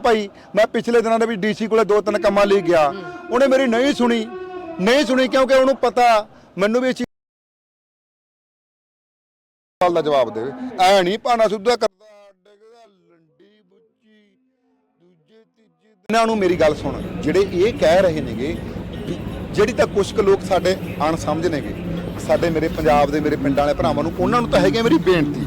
ਭਾਈ, ਮੈਂ ਪਿਛਲੇ ਦਿਨਾਂ ਦੇ ਵੀ ਡੀਸੀ ਕੋਲੇ ਦੋ ਤਿੰਨ ਕੰਮਾਂ ਲਈ ਗਿਆ। ਉਹਨੇ ਮੇਰੀ ਨਹੀਂ ਸੁਣੀ। ਨਹੀਂ ਸੁਣੀ ਕਿਉਂਕਿ ਉਹਨੂੰ ਪਤਾ, ਮੈਨੂੰ ਵੀ ਇਹ ਸਵਾਲ ਦਾ ਜਵਾਬ ਦੇਵੇ। ਐ ਨਹੀਂ ਭਾਣਾ ਸੁੱਧਾ ਕਰਦਾ, ਡਿੱਗਦਾ ਲੰਡੀ ਬੁੱਚੀ, ਦੂਜੇ, ਤੀਜੇ ਇਹਨਾਂ ਨੂੰ ਮੇਰੀ ਗੱਲ ਸੁਣ। ਜਿਹੜੇ ਇਹ ਕਹਿ ਰਹੇ ਨੇਗੇ ਵੀ ਜਿਹੜੀ ਤਾਂ ਕੁਝ ਕੁ ਲੋਕ ਸਾਡੇ ਅਣਸਮਝ ਨੇਗੇ, ਸਾਡੇ ਮੇਰੇ ਪੰਜਾਬ ਦੇ ਮੇਰੇ ਪਿੰਡਾਂ ਵਾਲੇ ਭਰਾਵਾਂ ਨੂੰ, ਉਹਨਾਂ ਨੂੰ ਤਾਂ ਹੈਗੀ ਆ ਮੇਰੀ ਬੇਨਤੀ।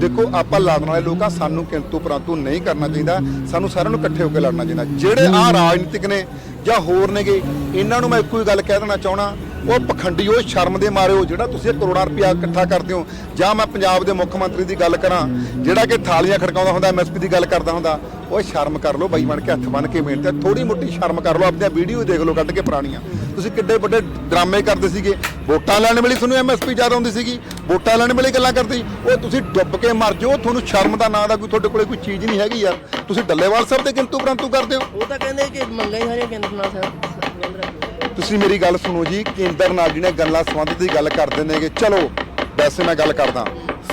ਦੇਖੋ, ਆਪਾਂ ਲੜਨ ਵਾਲੇ ਲੋਕਾਂ ਸਾਨੂੰ ਕਿੰਤੂ ਪਰੰਤੂ ਨਹੀਂ ਕਰਨਾ ਚਾਹੀਦਾ। ਸਾਨੂੰ ਸਾਰਿਆਂ ਨੂੰ ਇਕੱਠੇ ਹੋ ਕੇ ਲੜਨਾ ਚਾਹੀਦਾ। ਜਿਹੜੇ ਆ ਰਾਜਨੀਤਿਕ ਨੇ ਜਾਂ ਹੋਰ ਨੇਗੇ, ਇਹਨਾਂ ਨੂੰ ਮੈਂ ਇੱਕੋ ਹੀ ਗੱਲ ਕਹਿ ਦੇਣਾ ਚਾਹਣਾ ਉਹ ਪਖੰਡੀ ਉਹ ਸ਼ਰਮ ਦੇ ਮਾਰੇ ਹੋ, ਜਿਹੜਾ ਤੁਸੀਂ ਇਹ ਕਰੋੜਾਂ ਰੁਪਇਆ ਇਕੱਠਾ ਕਰਦੇ ਹੋ। ਜਾਂ ਮੈਂ ਪੰਜਾਬ ਦੇ ਮੁੱਖ ਮੰਤਰੀ ਦੀ ਗੱਲ ਕਰਾਂ, ਜਿਹੜਾ ਕਿ ਥਾਲੀਆਂ ਖੜਕਾਉਂਦਾ ਹੁੰਦਾ ਐਮਐਸਪੀ ਦੀ ਗੱਲ ਕਰਦਾ ਹੁੰਦਾ ਉਹ ਸ਼ਰਮ ਕਰ ਲਓ ਬਾਈ ਬਣ ਕੇ ਹੱਥ ਬਣ ਕੇ ਮਿਹਨਤ ਹੈ ਥੋੜੀ ਮੋਟੀ ਸ਼ਰਮ ਕਰ ਲਓ ਆਪਣੀਆਂ ਵੀਡੀਓ ਦੇਖ ਲਓ ਕੱਢ ਕੇ ਪੁਰਾਣੀਆਂ। ਤੁਸੀਂ ਕਿੱਡੇ ਵੱਡੇ ਡਰਾਮੇ ਕਰਦੇ ਸੀਗੇ। ਵੋਟਾਂ ਲੈਣ ਵੇਲੇ ਤੁਹਾਨੂੰ ਐਮਐਸਪੀ ਜ਼ਿਆਦਾ ਆਉਂਦੀ ਸੀਗੀ। ਵੋਟਾਂ ਲੈਣ ਵੇਲੇ ਗੱਲਾਂ ਕਰਦੇ। ਉਹ ਤੁਸੀਂ ਡੁੱਬ ਕੇ ਮਰ ਜਾਓ ਤੁਹਾਨੂੰ ਸ਼ਰਮ ਦਾ ਨਾਂ ਦਾ ਕੋਈ ਤੁਹਾਡੇ ਕੋਲੇ ਕੋਈ ਚੀਜ਼ ਨਹੀਂ ਹੈਗੀ ਯਾਰ। ਤੁਸੀਂ ਡੱਲੇਵਾਲ ਸਾਹਿਬ ਦੇ ਕਿੰਤੂ ਪਰੰਤੂ ਕਰਦੇ ਹੋ। ਉਹ ਤਾਂ ਕਹਿੰਦੇ ਕਿ ਮੰਗਾਂ ਹੀ ਸਾਰੀਆਂ ਕੇਂਦਰ ਨਾਲ ਸੰਬੰਧ ਰੱਖਦੀਆਂ ਤੁਸੀਂ ਮੇਰੀ ਗੱਲ ਸੁਣੋ ਜੀ ਕੇਂਦਰ ਨਾਲ ਜਿਹਨੇ ਗੱਲਾਂ ਸੰਬੰਧਿਤ ਦੀ ਗੱਲ ਕਰਦੇ ਨੇਗੇ। ਚਲੋ ਵੈਸੇ ਮੈਂ ਗੱਲ ਕਰਦਾ।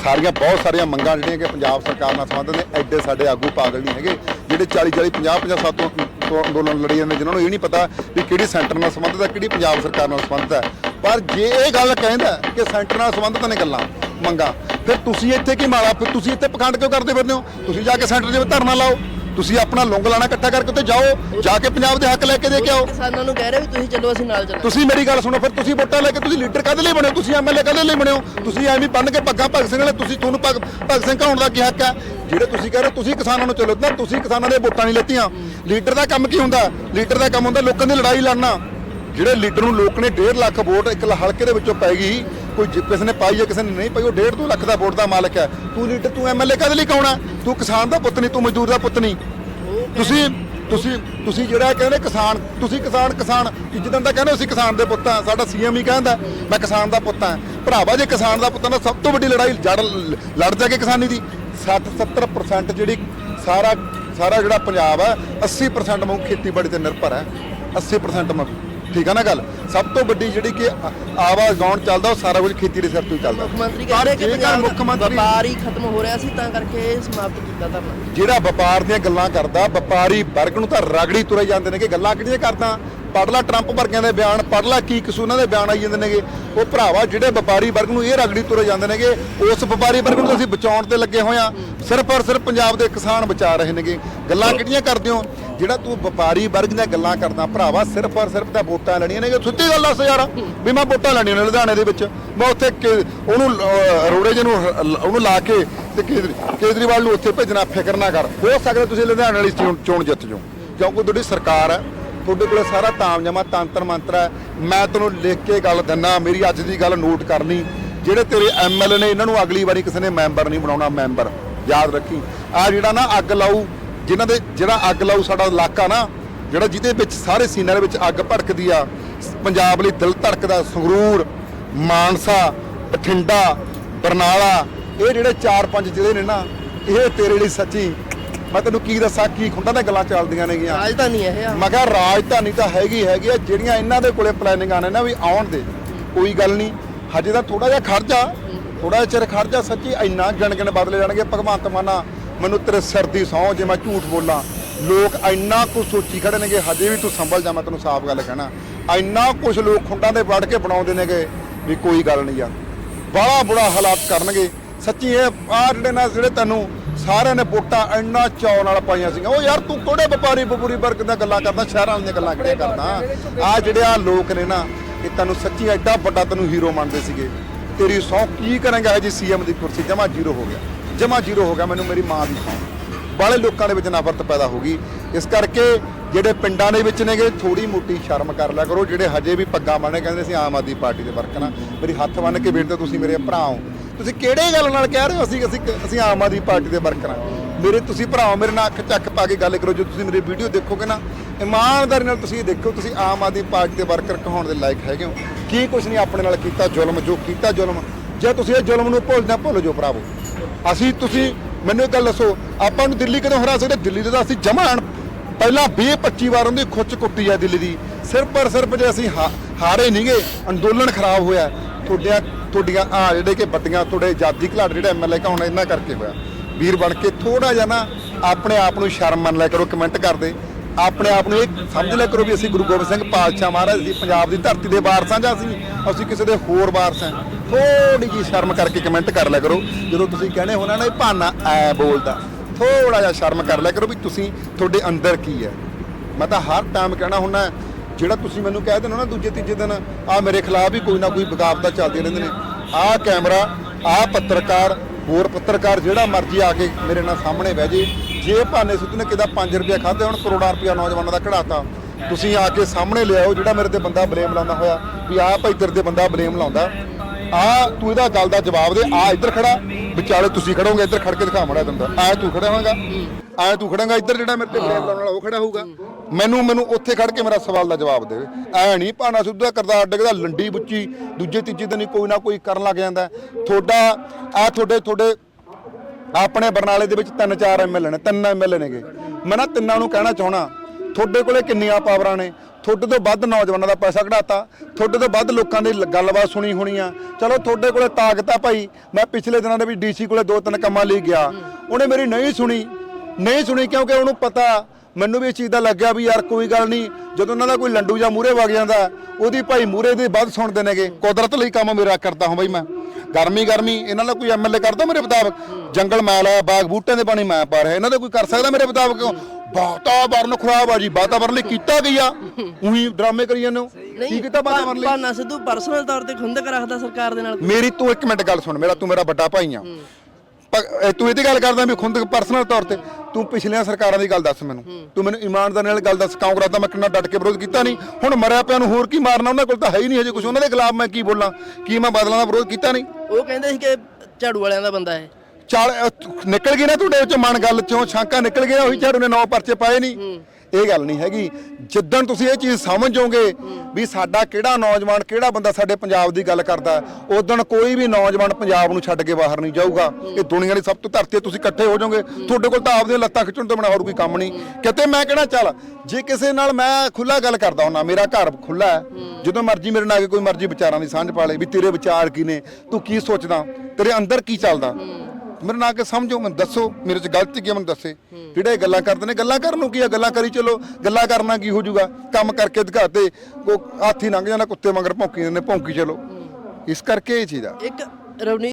ਸਾਰੀਆਂ ਬਹੁਤ ਸਾਰੀਆਂ ਮੰਗਾਂ ਜਿਹੜੀਆਂ ਕਿ ਪੰਜਾਬ ਸਰਕਾਰ ਨਾਲ ਸੰਬੰਧਿਤ ਨੇ, ਐਡੇ ਸਾਡੇ ਆਗੂ ਪਾਗਲ ਨਹੀਂ ਹੈਗੇ, ਜਿਹੜੇ 40 40 50 50 ਸਾਤੋਂ ਤੋਂ ਅੰਦੋਲਨ ਲੜੀ ਜਾਂਦੇ ਜਿਨ੍ਹਾਂ ਨੂੰ ਇਹ ਨਹੀਂ ਪਤਾ ਵੀ ਕਿਹੜੀ ਸੈਂਟਰ ਨਾਲ ਸੰਬੰਧਿਤ ਹੈ, ਕਿਹੜੀ ਪੰਜਾਬ ਸਰਕਾਰ ਨਾਲ ਸੰਬੰਧਿਤ ਹੈ। ਪਰ ਜੇ ਇਹ ਗੱਲ ਕਹਿੰਦਾ ਕਿ ਸੈਂਟਰ ਨਾਲ ਸੰਬੰਧਿਤ ਨੇ ਗੱਲਾਂ, ਮੰਗਾਂ, ਫਿਰ ਤੁਸੀਂ ਇੱਥੇ ਕੀ ਮਾਲਾ ਫਿਰ ਤੁਸੀਂ ਇੱਥੇ ਪਖੰਡ ਕਿਉਂ ਕਰਦੇ ਫਿਰਦੇ ਹੋ? ਤੁਸੀਂ ਜਾ ਕੇ ਸੈਂਟਰ ਦੇ ਵਿੱਚ ਧਰਨਾ ਲਾਓ। ਤੁਸੀਂ ਆਪਣਾ ਲੌਂਗ ਲਾਣਾ ਇਕੱਠਾ ਕਰਕੇ ਉੱਤੇ ਜਾਓ ਜਾ ਕੇ ਪੰਜਾਬ ਦੇ ਹੱਕ ਲੈ ਕੇ ਦੇ ਕੇ ਆਓ। ਕਿਸਾਨਾਂ ਨੂੰ ਕਹਿ ਰਹੇ ਵੀ ਤੁਸੀਂ ਚੱਲੋ ਅਸੀਂ ਨਾਲ ਚੱਲਾਂਗੇ। ਤੁਸੀਂ ਮੇਰੀ ਗੱਲ ਸੁਣੋ ਫਿਰ ਤੁਸੀਂ ਵੋਟਾਂ ਲੈ ਕੇ ਤੁਸੀਂ ਲੀਡਰ ਕਾਹਦੇ ਲਈ ਬਣੇ ਹੋ? ਤੁਸੀਂ ਐਮਐਲਏ ਕਾਹਦੇ ਲਈ ਬਣੇ ਹੋ ਤੁਸੀਂ ਐਵੇਂ ਬੰਨ ਕੇ ਪੱਗਾਂ ਭਗਤ ਸਿੰਘ ਵਾਲੇ ਤੁਸੀਂ ਤੁਹਾਨੂੰ ਭਗ- ਭਗਤ ਸਿੰਘ ਕਹਾਉਣ ਦਾ ਕੀ ਹੱਕ ਹੈ? ਜਿਹੜੇ ਤੁਸੀਂ ਕਹਿ ਰਹੇ ਹੋ, ਤੁਸੀਂ ਕਿਸਾਨਾਂ ਨੂੰ ਚਲੋ। ਨਾ ਤੁਸੀਂ ਕਿਸਾਨਾਂ ਦੇ ਵੋਟਾਂ ਨਹੀਂ ਲੈਤੀਆਂ। ਲੀਡਰ ਦਾ ਕੰਮ ਕੀ ਹੁੰਦਾ? ਲੀਡਰ ਦਾ ਕੰਮ ਹੁੰਦਾ ਲੋਕਾਂ ਦੀ ਲੜਾਈ ਲੜਨਾ। ਜਿਹੜੇ ਲੀਡਰ ਨੂੰ ਲੋਕ ਨੇ 1.5 ਲੱਖ ਵੋਟ ਇੱਕ ਹਲਕੇ ਦੇ ਵਿੱਚੋਂ ਪੈ ਗਈ। ਕੋਈ ਜਿ- ਕਿਸੇ ਨੇ ਪਾਈ ਹੈ, ਕਿਸੇ ਨੇ ਨਹੀਂ ਪਾਈ, ਉਹ 1.5 ਲੱਖ ਦਾ ਵੋਟ ਦਾ ਮਾਲਕ ਹੈ। ਤੂੰ ਲੀਡਰ, ਤੂੰ ਐਮਐਲਏ ਕਾਹਦੇ ਲਈ ਕਹਾਉਣਾ ਤੂੰ ਕਿਸਾਨ ਦਾ ਪੁੱਤ ਨਹੀਂ, ਤੂੰ ਮਜ਼ਦੂਰ ਦਾ ਪੁੱਤ ਨਹੀਂ। ਤੁਸੀਂ ਤੁਸੀਂ ਤੁਸੀਂ ਜਿਹੜਾ ਕਹਿੰਦੇ ਕਿਸਾਨ, ਤੁਸੀਂ ਕਿਸਾਨ ਕਿਸਾਨ ਜਿੱਦਾਂ ਦਾ ਕਹਿੰਦੇ ਅਸੀਂ ਕਿਸਾਨ ਦੇ ਪੁੱਤ ਹਾਂ ਸਾਡਾ ਸੀਐਮ ਹੀ ਕਹਿੰਦਾ, ਮੈਂ ਕਿਸਾਨ ਦਾ ਪੁੱਤ ਹਾਂ ਭਰਾਵਾ, ਜੇ ਕਿਸਾਨ ਦਾ ਪੁੱਤ ਆ, ਤਾਂ ਸਭ ਤੋਂ ਵੱਡੀ ਲੜਾਈ ਜੜ ਲੜ ਜਾ ਕੇ ਕਿਸਾਨੀ ਦੀ। 60 70% ਜਿਹੜੀ ਸਾਰਾ ਸਾਰਾ ਜਿਹੜਾ ਪੰਜਾਬ ਹੈ 80% ਮੁੱਖ ਖੇਤੀਬਾੜੀ ਤੇ ਨਿਰਭਰ ਹੈ। 80% ਮੁੱਖ ਠੀਕ ਹੈ ਨਾ ਗੱਲ? ਸਭ ਤੋਂ ਵੱਡੀ ਜਿਹੜੀ ਕਿ ਆ- ਆਵਾਜ਼ ਗਾਉਣ ਚੱਲਦਾ ਉਹ ਸਾਰਾ ਕੁਝ ਖੇਤੀ ਦੇ ਸਿਰ ਤੋਂ ਹੀ ਚੱਲਦਾ। ਮੁੱਖ ਮੰਤਰੀ ਕਹਿੰਦੇ ਕਿ ਪੰਜਾਬ ਮੁੱਖ ਮੰਤਰੀ ਵਪਾਰ ਹੀ ਖਤਮ ਹੋ ਰਿਹਾ ਸੀ ਤਾਂ ਕਰਕੇ ਇਹ ਸਮਾਪਤ ਕੀਤਾ ਧਰਨਾ। ਜਿਹੜਾ ਵਪਾਰ ਦੀਆਂ ਗੱਲਾਂ ਕਰਦਾ ਵਪਾਰੀ ਵਰਗ ਨੂੰ ਤਾਂ ਰਗੜੀ ਤੁਰੇ ਜਾਂਦੇ ਨੇ ਕਿ ਗੱਲਾਂ ਕਿਹੜੀਆਂ ਕਰਦਾ? ਪੜ ਲਾ ਟਰੰਪ ਵਰਗਿਆਂ ਦੇ ਬਿਆਨ ਪੜ ਲਾ ਕੀ ਕਸੂਰ ਉਹਨਾਂ ਦੇ ਬਿਆਨ ਆਈ ਜਾਂਦੇ ਨੇਗੇ। ਉਹ ਭਰਾਵਾ ਜਿਹੜੇ ਵਪਾਰੀ ਵਰਗ ਨੂੰ ਇਹ ਰਗੜੀ ਤੁਰੇ ਜਾਂਦੇ ਨੇਗੇ ਉਸ ਵਪਾਰੀ ਵਰਗ ਨੂੰ ਅਸੀਂ ਬਚਾਉਣ ਤੇ ਲੱਗੇ ਹੋਏ ਆ ਸਿਰਫ ਔਰ ਸਿਰਫ ਪੰਜਾਬ ਦੇ ਕਿਸਾਨ ਬਚਾ ਰਹੇ ਨੇਗੇ। ਗੱਲਾਂ ਕਿਹੜੀਆਂ ਕਰਦੇ ਹੋ? ਜਿਹੜਾ ਤੂੰ ਵਪਾਰੀ ਵਰਗ ਦੀਆਂ ਗੱਲਾਂ ਕਰਦਾ ਭਰਾਵਾ ਸਿਰਫ ਔਰ ਸਿਰਫ ਤਾਂ ਵੋਟਾਂ ਲੈਣੀਆਂ ਨੇਗੇ। ਸਿੱਧੀ ਗੱਲ ਦੱਸ ਯਾਰ ਵੀ ਮੈਂ ਵੋਟਾਂ ਲੈਣੀਆਂ ਨੇ ਲੁਧਿਆਣੇ ਦੇ ਵਿੱਚ। ਮੈਂ ਉੱਥੇ ਕੇ- ਉਹਨੂੰ ਅਹ, ਜੀ ਨੂੰ ਉਹਨੂੰ ਲਾ ਕੇ ਤੇ ਕੇਜਰੀ ਕੇਜਰੀਵਾਲ ਨੂੰ ਉੱਥੇ ਭੇਜਣਾ ਫਿਕਰ ਨਾ ਕਰ। ਹੋ ਸਕਦਾ ਤੁਸੀਂ ਲੁਧਿਆਣੇ ਵਾਲੀ ਚੋਣ ਚੋਣ ਜਿੱਤ ਜਾਓ। ਕਿਉਂਕਿ ਤੁਹਾਡੀ ਸਰਕਾਰ ਹੈ। ਤੁਹਾਡੇ ਕੋਲੇ ਸਾਰਾ ਤਾਮ ਜਮਾ, ਤੰਤਰ ਮੰਤਰ ਹੈ। ਮੈਂ ਤੁਹਾਨੂੰ ਲਿਖ ਕੇ ਗੱਲ ਦਿੰਨਾ, ਮੇਰੀ ਅੱਜ ਦੀ ਗੱਲ ਨੋਟ ਕਰਨੀ। ਜਿਹੜੇ ਤੇਰੇ ਐਮਐਲਏ ਨੇ, ਇਹਨਾਂ ਨੂੰ ਅਗਲੀ ਵਾਰੀ ਕਿਸੇ ਨੇ ਮੈਂਬਰ ਨਹੀਂ ਬਣਾਉਣਾ ਮੈਂਬਰ ਯਾਦ ਰੱਖੀ। ਆ ਜਿਹੜਾ ਨਾ ਅੱਗ ਲਾਊ, ਜਿਨ੍ਹਾਂ ਦੇ ਜਿਹੜਾ ਅੱਗ ਲਾਊ ਸਾਡਾ ਇਲਾਕਾ ਨਾ, ਜਿਹੜਾ ਜਿਹਦੇ ਵਿੱਚ ਸਾਰੇ ਸੀਨਾਂ ਦੇ ਵਿੱਚ ਅੱਗ ਭੜਕਦੀ ਆ, ਪੰਜਾਬ ਲਈ ਦਿਲ ਧੜਕਦਾ, ਸੰਗਰੂਰ, ਮਾਨਸਾ, ਬਠਿੰਡਾ, ਬਰਨਾਲਾ, ਇਹ ਜਿਹੜੇ 4-5 ਜ਼ਿਲ੍ਹੇ ਨੇ ਨਾ, ਇਹ ਤੇਰੇ ਲਈ ਸੱਚੀ ਮੈਂ ਤੈਨੂੰ ਕੀ ਦੱਸਾਂ ਕੀ ਖੁੰਡਾਂ ਦੀਆਂ ਗੱਲਾਂ ਚੱਲਦੀਆਂ ਨੇਗੀਆਂ। ਰਾਜਧਾਨੀ ਇਹ ਆ। ਮੈਂ ਕਿਹਾ ਰਾਜਧਾਨੀ ਤਾਂ ਹੈਗੀ ਹੈਗੀ ਆ ਜਿਹੜੀਆਂ ਇਹਨਾਂ ਦੇ ਕੋਲੇ ਪਲੈਨਿੰਗਾਂ ਨੇ ਨਾ ਵੀ ਆਉਣ ਦੇ ਕੋਈ ਗੱਲ ਨਹੀਂ। ਹਜੇ ਤਾਂ ਥੋੜਾ ਜਿਹਾ ਖਰਚਾ ਥੋੜਾ ਜਿਹਾ ਚਿਰ ਖਰਚਾ ਸੱਚੀ ਇੰਨਾ ਗਿਣ ਗਿਣ ਬਦਲੇ ਜਾਣਗੇ ਭਗਵੰਤ ਮਾਨਾ ਮੈਨੂੰ ਤੇਰੇ ਸਿਰ ਦੀ ਸਹੁੰ ਜੇ ਮੈਂ ਝੂਠ ਬੋਲਾਂ। ਲੋਕ ਇੰਨਾ ਕੁ ਸੋਚੀ ਖੜੇ ਨੇਗੇ ਹਜੇ ਵੀ ਤੂੰ ਸੰਭਲ ਜਾ ਮੈਂ ਤੈਨੂੰ ਸਾਫ਼ ਗੱਲ ਕਹਿਣਾ। ਇੰਨਾ ਕੁਝ ਲੋਕ ਖੁੰਡਾਂ ਦੇ ਵੜ ਕੇ ਬਣਾਉਂਦੇ ਨੇਗੇ ਵੀ ਕੋਈ ਗੱਲ ਨਹੀਂ ਯਾਰ। ਬੜਾ ਬੁਰਾ ਹਾਲਾਤ ਕਰਨਗੇ। ਸੱਚੀ ਇਹ ਆ ਜਿਹੜੇ ਨਾ ਜਿਹੜੇ ਤੈਨੂੰ ਸਾਰਿਆਂ ਨੇ ਵੋਟਾਂ ਇੰਨਾ ਚਾਅ ਨਾਲ ਪਾਈਆਂ ਸੀਗੀਆਂ। ਉਹ ਯਾਰ ਤੂੰ ਕੋੜੇ ਵਪਾਰੀ ਵਪੂਰੀ ਵਰਗ ਦੀਆਂ ਗੱਲਾਂ ਕਰਦਾ, ਸ਼ਹਿਰਾਂ ਵਾਲੀਆਂ ਗੱਲਾਂ ਕਿਹੜੀਆਂ ਕਰਦਾ? ਆ ਜਿਹੜੇ ਆ ਲੋਕ ਨੇ ਨਾ, ਇਹ ਤੈਨੂੰ ਸੱਚੀ ਐਡਾ ਵੱਡਾ ਤੈਨੂੰ ਹੀਰੋ ਮੰਨਦੇ ਸੀਗੇ। ਤੇਰੀ ਸੌ ਕੀ ਕਰਾਂਗਾ? ਜੀ ਸੀਐਮ ਦੀ ਕੁਰਸੀ ਜਮਾ ਜ਼ੀਰੋ ਹੋ ਗਿਆ। ਜਮਾ ਜ਼ੀਰੋ ਹੋ ਗਿਆ, ਮੈਨੂੰ ਮੇਰੀ ਮਾਂ ਦੀ ਸੌ। ਬਾਲੇ ਲੋਕਾਂ ਦੇ ਵਿੱਚ ਨਫ਼ਰਤ ਪੈਦਾ ਹੋ ਗਈ। ਇਸ ਕਰਕੇ ਜਿਹੜੇ ਪਿੰਡਾਂ ਦੇ ਵਿੱਚ ਨੇਗੇ ਥੋੜੀ ਮੋਟੀ ਸ਼ਰਮ ਕਰ ਲਿਆ ਕਰੋ। ਜਿਹੜੇ ਹਜੇ ਵੀ ਪੱਗਾਂ ਬੰਨੇ ਕਹਿੰਦੇ ਸੀ ਆਮ ਆਦਮੀ ਪਾਰਟੀ ਦੇ ਵਰਕਰ ਆ, ਮੇਰੀ ਹੱਥ ਬੰਨ੍ਹ ਕੇ ਬੇਟੇ ਤੁਸੀਂ ਮੇਰੇ ਭਰਾ ਹੋ। ਤੁਸੀਂ ਕਿਹੜੇ ਗੱਲ ਨਾਲ ਕਹਿ ਰਹੇ ਹੋ? ਅਸੀਂ ਅਸੀਂ ਅਸੀਂ ਆਮ ਆਦਮੀ ਪਾਰਟੀ ਦੇ ਵਰਕਰ ਹਾਂ। ਮੇਰੇ ਤੁਸੀਂ ਭਰਾਓ, ਮੇਰੇ ਨਾਲ ਅੱਖ ਚੱਕ ਪਾ ਕੇ ਗੱਲ ਕਰੋ। ਜੋ ਤੁਸੀਂ ਮੇਰੀ ਵੀਡੀਓ ਦੇਖੋਗੇ ਨਾ, ਇਮਾਨਦਾਰੀ ਨਾਲ ਤੁਸੀਂ ਇਹ ਦੇਖੋ, ਤੁਸੀਂ ਆਮ ਆਦਮੀ ਪਾਰਟੀ ਦੇ ਵਰਕਰ ਕਹਾਉਣ ਦੇ ਲਾਇਕ ਹੈਗੇ ਹੋ। ਕੀ ਕੁਛ ਨਹੀਂ ਆਪਣੇ ਨਾਲ ਕੀਤਾ, ਜ਼ੁਲਮ ਜੋ ਕੀਤਾ ਜ਼ੁਲਮ। ਜੇ ਤੁਸੀਂ ਇਹ ਜ਼ੁਲਮ ਨੂੰ ਭੁੱਲਦੇ ਭੁੱਲ ਜੋ ਭਰਾਵੋ। ਅਸੀਂ ਤੁਸੀਂ ਮੈਨੂੰ ਇੱਕ ਗੱਲ ਦੱਸੋ, ਆਪਾਂ ਨੂੰ ਦਿੱਲੀ ਕਦੋਂ ਹਰਾ ਸਕਦੇ ਦਿੱਲੀ ਦੇ ਤਾਂ ਅਸੀਂ ਜਮਾਣ ਪਹਿਲਾਂ 20 25 ਵਾਰ ਉਹਦੀ ਖੁੱਚ ਕੁੱਟੀ ਆ ਦਿੱਲੀ ਦੀ। ਸਿਰਫ ਪਰ ਸਿਰਫ ਜੇ ਅਸੀਂ ਹਾ- ਹਾਰੇ ਨਹੀਂਗੇ ਅੰਦੋਲਨ ਖਰਾਬ ਹੋਇਆ। ਤੁਹਾਡੀਆਂ ਤੁਹਾਡੀਆਂ ਆ ਜਿਹੜੇ ਕਿ ਵੱਡੀਆਂ ਤੁਹਾਡੇ ਜਾਤੀ ਘਲਾੜ ਜਿਹੜੇ ਐਮਐਲਏ ਕਹਾਉਣ ਇਹਨਾਂ ਕਰਕੇ ਹੋਇਆ। ਵੀਰ ਬਣ ਕੇ ਥੋੜਾ ਜਿਹਾ ਨਾ ਆਪਣੇ ਆਪ ਨੂੰ ਸ਼ਰਮ ਮੰਨ ਲਿਆ ਕਰੋ, ਕਮੈਂਟ ਕਰਦੇ। ਆਪਣੇ ਆਪ ਨੂੰ ਇਹ ਸਮਝ ਲਿਆ ਕਰੋ ਵੀ ਅਸੀਂ ਗੁਰੂ ਗੋਬਿੰਦ ਸਿੰਘ ਪਾਤਸ਼ਾਹ ਮਹਾਰਾਜ ਜੀ, ਪੰਜਾਬ ਦੀ ਧਰਤੀ ਦੇ ਵਾਰਸਾਂ ਜਾਂ ਅਸੀਂ ਅਸੀਂ ਕਿਸੇ ਦੇ ਹੋਰ ਵਾਰਸ ਹਾਂ। ਥੋੜੀ ਜੀ ਸ਼ਰਮ ਕਰਕੇ ਕਮੈਂਟ ਕਰ ਲਿਆ ਕਰੋ, ਜਦੋਂ ਤੁਸੀਂ ਕਹਿੰਦੇ ਹੋ ਨਾ ਨਾ ਇਹ ਭਾਨਾ ਐ ਬੋਲਦਾ। ਥੋੜਾ ਜਿਹਾ ਸ਼ਰਮ ਕਰ ਲਿਆ ਕਰੋ ਵੀ ਤੁਸੀਂ, ਤੁਹਾਡੇ ਅੰਦਰ ਕੀ ਹੈ। ਮੈਂ ਤਾਂ ਹਰ ਟਾਈਮ ਕਹਿਣਾ ਹੁੰਦਾ ਜਿਹੜਾ ਤੁਸੀਂ ਮੈਨੂੰ ਕਹਿ ਦਿੰਦੇ ਹੋ ਨਾ ਦੂਜੇ, ਤੀਜੇ ਦਿਨ ਆ ਮੇਰੇ ਖਿਲਾਫ ਵੀ ਕੋਈ ਨਾ ਕੋਈ ਬਗਾਵਤਾਂ ਚੱਲਦੀਆਂ ਰਹਿੰਦੇ ਨੇ। ਆਹ ਕੈਮਰਾ, ਆਹ ਪੱਤਰਕਾਰ, ਹੋਰ ਪੱਤਰਕਾਰ ਜਿਹੜਾ ਮਰਜ਼ੀ ਆ ਕੇ ਮੇਰੇ ਨਾਲ ਸਾਹਮਣੇ ਬਹਿ ਜੇ। ਜੇ ਭਾਨੇ ਸਿੱਧੂ ਨੇ ਕਿਦਾ 5 ਰੁਪਏ ਖਾਦੇ ਹੁਣ ਕਰੋੜਾਂ ਰੁਪਇਆ ਨੌਜਵਾਨਾਂ ਦਾ ਕਢਾਤਾ। ਤੁਸੀਂ ਆ ਕੇ ਸਾਹਮਣੇ ਲਿਆਓ ਜਿਹੜਾ ਮੇਰੇ ਤੇ ਬੰਦਾ ਬਲੇਮ ਲਾਉਂਦਾ ਹੋਇਆ, ਵੀ ਆਹ ਭਾਈ ਤੇਰੇ ਤੇ ਬੰਦਾ ਬਲੇਮ ਲਾਉਂਦਾ। ਆ ਤੂੰ ਇਹਦਾ ਗੱਲ ਦਾ ਜਵਾਬ ਦੇ ਆ ਇੱਧਰ ਖੜਾ, ਵਿਚਾਲੇ ਤੁਸੀਂ ਖੜੋਗੇ, ਇੱਧਰ ਖੜ ਕੇ ਦਿਖਾ ਮੜਾ ਦੰਦਾ ਆ ਤੂੰ ਖੜਾ ਹੋਵੇਂਗਾ ਆ ਤੂੰ ਖੜਾਂਗਾ, ਇੱਧਰ ਜਿਹੜਾ ਮੇਰੇ ਤੇ ਬਲੇਮ ਲਾਉਣ ਵਾਲਾ ਉਹ ਖੜਾ ਹੋਊਗਾ। ਮੈਨੂੰ ਮੈਨੂੰ ਉੱਥੇ ਖੜ ਕੇ ਮੇਰਾ ਸਵਾਲ ਦਾ ਜਵਾਬ ਦੇਵੇ। ਐ ਨਹੀਂ ਭਾਣਾ ਸਿੱਧੂ ਦਾ ਕਰਦਾ ਡਿੱਗਦਾ, ਲੰਡੀ ਬੁੱਚੀ, ਦੂਜੇ, ਤੀਜੇ ਦਿਨ ਹੀ ਕੋਈ ਨਾ ਕੋਈ ਕਰਨ ਲੱਗ ਜਾਂਦਾ। ਤੁਹਾਡਾ ਆ ਤੁਹਾਡੇ ਤੁਹਾਡੇ ਆਪਣੇ ਬਰਨਾਲੇ ਦੇ ਵਿੱਚ ਤਿੰਨ ਚਾਰ ਐਮਐਲਏ ਨੇ, ਤਿੰਨ ਐਮਐਲਏ ਨੇਗੇ। ਮੈਂ ਨਾ ਤਿੰਨਾਂ ਨੂੰ ਕਹਿਣਾ ਚਾਹਣਾ ਤੁਹਾਡੇ ਕੋਲੇ ਕਿੰਨੀਆਂ ਪਾਵਰਾਂ ਨੇ? ਤੁਹਾਡੇ ਤੋਂ ਵੱਧ ਨੌਜਵਾਨਾਂ ਦਾ ਪੈਸਾ ਕਢਾਤਾ। ਤੁਹਾਡੇ ਤੋਂ ਵੱਧ ਲੋਕਾਂ ਦੀ ਗੱਲਬਾਤ ਸੁਣੀ ਹੋਣੀ ਆ। ਚਲੋ ਤੁਹਾਡੇ ਕੋਲੇ ਤਾਕਤ ਆ ਭਾਈ। ਮੈਂ ਪਿਛਲੇ ਦਿਨਾਂ ਦੇ ਵੀ ਡੀਸੀ ਕੋਲੇ ਦੋ ਤਿੰਨ ਕੰਮਾਂ ਲਈ ਗਿਆ। ਉਹਨੇ ਮੇਰੀ ਨਹੀਂ ਸੁਣੀ। ਨਹੀਂ ਸੁਣੀ ਕਿਉਂਕਿ ਉਹਨੂੰ ਪਤਾ ਮੈਨੂੰ ਵੀ ਇਸ ਚੀਜ਼ ਦਾ ਲੱਗਿਆ ਵੀ ਯਾਰ ਕੋਈ ਗੱਲ ਨਹੀਂ ਜਦੋਂ ਉਹਨਾਂ ਦਾ ਕੋਈ ਲੰਡੂ ਜਾਂ ਮੂਰੇ ਵਗ ਜਾਂਦਾ ਉਹਦੀ ਭਾਈ ਮੂਰੇ ਦੀ ਵੱਧ ਸੁਣਦੇ ਨੇਗੇ ਕੁਦਰਤ ਲਈ ਕੰਮ ਮੇਰਾ ਕਰਦਾ ਹਾਂ ਬਈ ਮੈਂ। ਗਰਮੀ ਗਰਮੀ ਇਹਨਾਂ ਦਾ ਕੋਈ ਐਮਐਲਏ ਕਰਦਾ ਮੇਰੇ ਮੁਤਾਬਕ? ਜੰਗਲ ਮੈਂ ਲਾਇਆ ਬਾਗ ਬੂਟਿਆਂ ਦੇ ਪਾਣੀ ਮੈਂ ਪਾ ਰਿਹਾ ਇਹਨਾਂ ਦਾ ਕੋਈ ਕਰ ਸਕਦਾ ਮੇਰੇ ਮੁਤਾਬਕ? ਵਾਤਾਵਰਨ ਖਰਾਬ ਆ ਜੀ ਵਾਤਾਵਰਨ ਲਈ ਕੀਤਾ ਗਿਆ ਉਹੀ ਡਰਾਮੇ ਕਰੀ ਜਾਂਦੇ ਹੋ? ਕੀ ਕੀਤਾ ਵਾਤਾਵਰਨ ਲਈ? ਭਾਨਾ ਸਿੱਧੂ ਪਰਸਨਲ ਤੌਰ ਤੇ ਖੁੰਦਕ ਰੱਖਦਾ ਸਰਕਾਰ ਦੇ ਨਾਲ ਮੇਰੀ ਤੂੰ ਇੱਕ ਮਿੰਟ ਗੱਲ ਸੁਣ ਮੇਰਾ ਤੂੰ ਮੇਰਾ ਵੱਡਾ ਭਾਈ ਆ। ਪ- ਤੂੰ ਇਹਦੀ ਗੱਲ ਕਰਦਾ ਵੀ ਖੁੰਦ ਪਰਸਨਲ ਤੌਰ ਤੇ। ਤੂੰ ਪਿਛਲੀਆਂ ਸਰਕਾਰਾਂ ਦੀ ਗੱਲ ਦੱਸ ਮੈਨੂੰ। ਤੂੰ ਮੈਨੂੰ ਇਮਾਨਦਾਰ ਨਾਲ ਗੱਲ ਦੱਸ ਕਾਂਗਰਸ ਦਾ ਮੈਂ ਕਿੰਨਾ ਡਟ ਕੇ ਵਿਰੋਧ ਕੀਤਾ ਨਹੀਂ। ਹੁਣ ਮਰਿਆ ਪਿਆ ਨੂੰ ਹੋਰ ਕੀ ਮਾਰਨਾ? ਉਹਨਾਂ ਕੋਲ ਤਾਂ ਹੈ ਹੀ ਨਹੀਂ ਹਜੇ ਕੁਝ ਉਹਨਾਂ ਦੇ ਖਿਲਾਫ ਮੈਂ ਕੀ ਬੋਲਾਂ? ਕੀ ਮੈਂ ਬਦਲਾਂ ਦਾ ਵਿਰੋਧ ਕੀਤਾ ਨਹੀਂ? ਉਹ ਕਹਿੰਦੇ ਸੀ ਕਿ ਝਾੜੂ ਵਾਲਿਆਂ ਦਾ ਬੰਦਾ ਹੈ ਚੱਲ ਅਹ ਨਿਕਲ ਗਈ ਨਾ ਤੁਹਾਡੇ ਵਿੱਚ ਮਨ ਗੱਲ ਚੋਂ ਸ਼ਾਂਕਾ ਨਿਕਲ ਗਿਆ ਉਹੀ ਝਾੜੂ ਨੇ ਨੌ ਪਰਚੇ ਪਾਏ ਨਹੀਂ। ਇਹ ਗੱਲ ਨਹੀਂ ਹੈਗੀ। ਜਿੱਦਣ ਤੁਸੀਂ ਇਹ ਚੀਜ਼ ਸਮਝ ਜਾਓਗੇ ਵੀ ਸਾਡਾ ਕਿਹੜਾ ਨੌਜਵਾਨ, ਕਿਹੜਾ ਬੰਦਾ ਸਾਡੇ ਪੰਜਾਬ ਦੀ ਗੱਲ ਕਰਦਾ, ਉਦੋਂ ਕੋਈ ਵੀ ਨੌਜਵਾਨ ਪੰਜਾਬ ਨੂੰ ਛੱਡ ਕੇ ਬਾਹਰ ਨਹੀਂ ਜਾਊਗਾ। ਇਹ ਦੁਨੀਆ ਦੀ ਸਭ ਤੋਂ ਧਰਤੀ ਤੁਸੀਂ ਇਕੱਠੇ ਹੋ ਜਾਓਗੇ। ਤੁਹਾਡੇ ਕੋਲ ਤਾਂ ਆਪਦੇ ਲੱਤਾਂ ਖਿੱਚਣ ਤੋਂ ਬਿਨਾਂ ਹੋਰ ਕੋਈ ਕੰਮ ਨਹੀਂ। ਕਿਤੇ ਮੈਂ ਕਹਿਣਾ, ਚੱਲ, ਜੇ ਕਿਸੇ ਨਾਲ ਮੈਂ ਖੁੱਲਾ ਗੱਲ ਕਰਦਾ ਹੁੰਦਾ, ਮੇਰਾ ਘਰ ਖੁੱਲਾ ਹੈ, ਜਦੋਂ ਮਰਜ਼ੀ ਮੇਰੇ ਨਾਲ ਆ ਕੇ ਕੋਈ ਮਰਜ਼ੀ ਵਿਚਾਰਾਂ ਦੀ ਸਾਂਝ ਪਾ ਲੇ ਵੀ ਤੇਰੇ ਵਿਚਾਰ ਕੀ ਨੇ, ਤੂੰ ਕੀ ਸੋਚਦਾ, ਤੇਰੇ ਅੰਦਰ ਕੀ ਚੱਲਦਾ? ਮੇਰੇ ਨਾਲ ਆ ਕੇ ਸਮਝੋ, ਮੈਨੂੰ ਦੱਸੋ, ਮੇਰੇ ਚ ਗਲਤੀ ਕੀ ਹੈ ਮੈਨੂੰ ਦੱਸੇ। ਜਿਹੜੇ ਇਹ ਗੱਲਾਂ ਕਰਦੇ ਨੇ, ਗੱਲਾਂ ਕਰਨ ਨੂੰ ਕੀ ਆ? ਗੱਲਾਂ ਕਰੀ ਚਲੋ। ਗੱਲਾਂ ਕਰਨਾ ਕੀ ਹੋ ਜਾਊਗਾ? ਕੰਮ ਕਰਕੇ ਦਿਖਾਤੇ ਕੋ ਹਾਥੀ ਲੰਘ ਜਾਂਦਾ, ਕੁੱਤੇ ਮਗਰ ਭੌਂਕੀ ਜਾਂਦੇ ਭੌਂਕੀ ਚਲੋ। ਇਸ ਕਰਕੇ ਇਹ ਚੀਜ਼ ਆ। ਇੱਕ ਰਵਨੀ